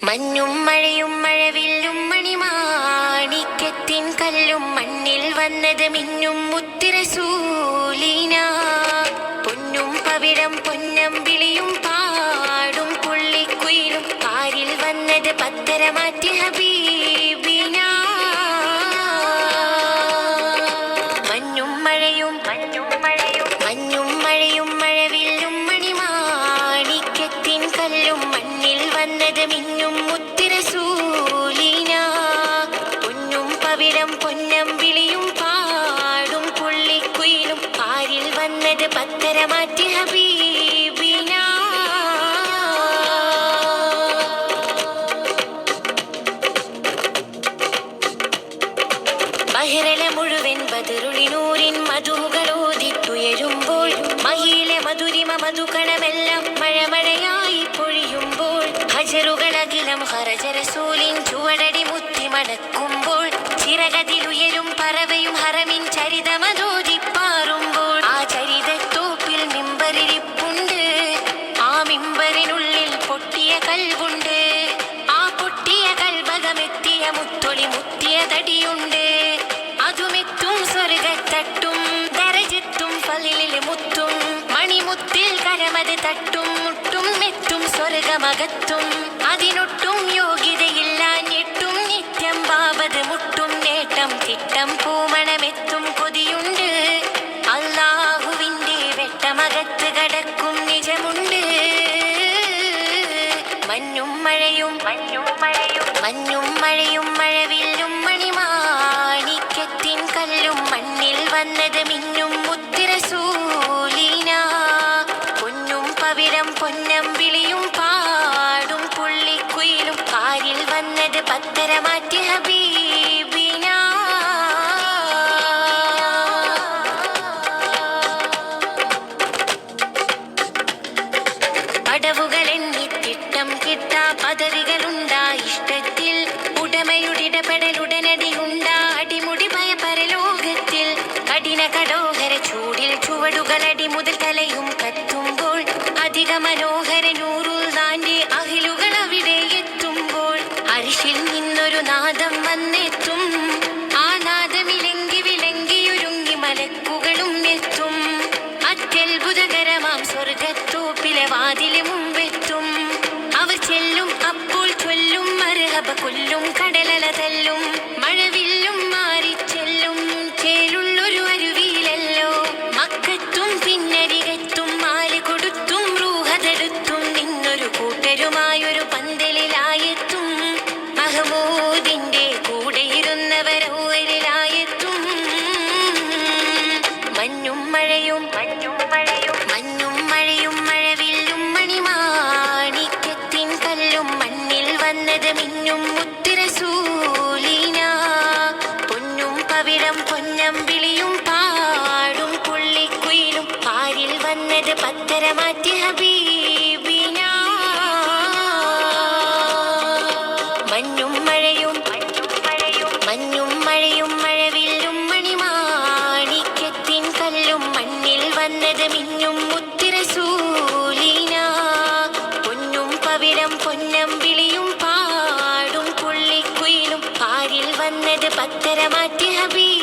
മഞ്ഞും മഴയും മഴവില്ലും മണിമാണിക്യത്തിൻ കല്ലും മണ്ണിൽ വന്നത് മിന്നും മുത്തിരസൂലീന വന്നത് മിന്നും മുത്തിരസൂലിന. പൊന്നും പവിഴം പൊന്നം വിളിയും പാടും പുള്ളിക്കുയിലും. കാരിൽ വന്നത് പത്തര മാറ്റി ഹബീബിന. ബഹിരല മുഴുവൻ ബദറുളിനൂരിൻ മധുകളോതിട്ടുയരുമ്പോൾ മഹിയിലെ മധുരിമ മധുക്കണമെല്ലാം മഴമഴയാ. ഹജറുകളകിലം ഹരജരസൂലിൻ ചുവടടി മുത്തി മണക്കുമ്പോൾ ചിറകതിലുയരും പറവയും ഹറമിൻ ചരിതമതോതിപ്പാറുമ്പോൾ ആ ചരിതത്തോപ്പിൽ മിമ്പറിരിപ്പുണ്ട് ആ മിമ്പറിനുള്ളിൽ പൊട്ടിയ കൽവുണ്ട്. ആ പൊട്ടിയ കൽഭകമെത്തിയ മുത്തൊളി മുത്തിയ തടിയുണ്ട്. അതുമെത്തും സ്വർഗത്തട്ടും ദരജെത്തും പലിലിൽ മുത്തും. മണിമുത്തിൽ കരമത് തട്ടും മുട്ടും മെത്തും സ്വർഗമകത്തും. മഞ്ഞും മഴയും മഴവില്ലും മണിമാണിക്യത്തിൻ കല്ലും മണ്ണിൽ വന്നത് മിന്നും മുത്തിരസൂലീന. പൊന്നും പവിഴം പൊന്നം വിളിയും ചുവടുകളടി മുതൽ തലയും കത്തുമ്പോൾ അധിക മനോഹര നൂറുൽ താന്റെ അഹിലുകൾ അവിടെ എത്തുമ്പോൾ അരിശിൽ നിന്നൊരു നാദം വന്നെത്തും. ആ നാദമിലെങ്കി വിലങ്കിയൊരുങ്ങി മലക്കുകളും എത്തും. അത്യത്ഭുതകരമാം സ്വർഗത്തോപ്പിലെ വാതിൽ മുമ്പെത്തും. അവർ ചെല്ലും അപ്പോൾ ചൊല്ലും മരഹബ കൊല്ലും കടലല തല്ലും. വന്നത് പത്തര മാറ്റി ഹബീ.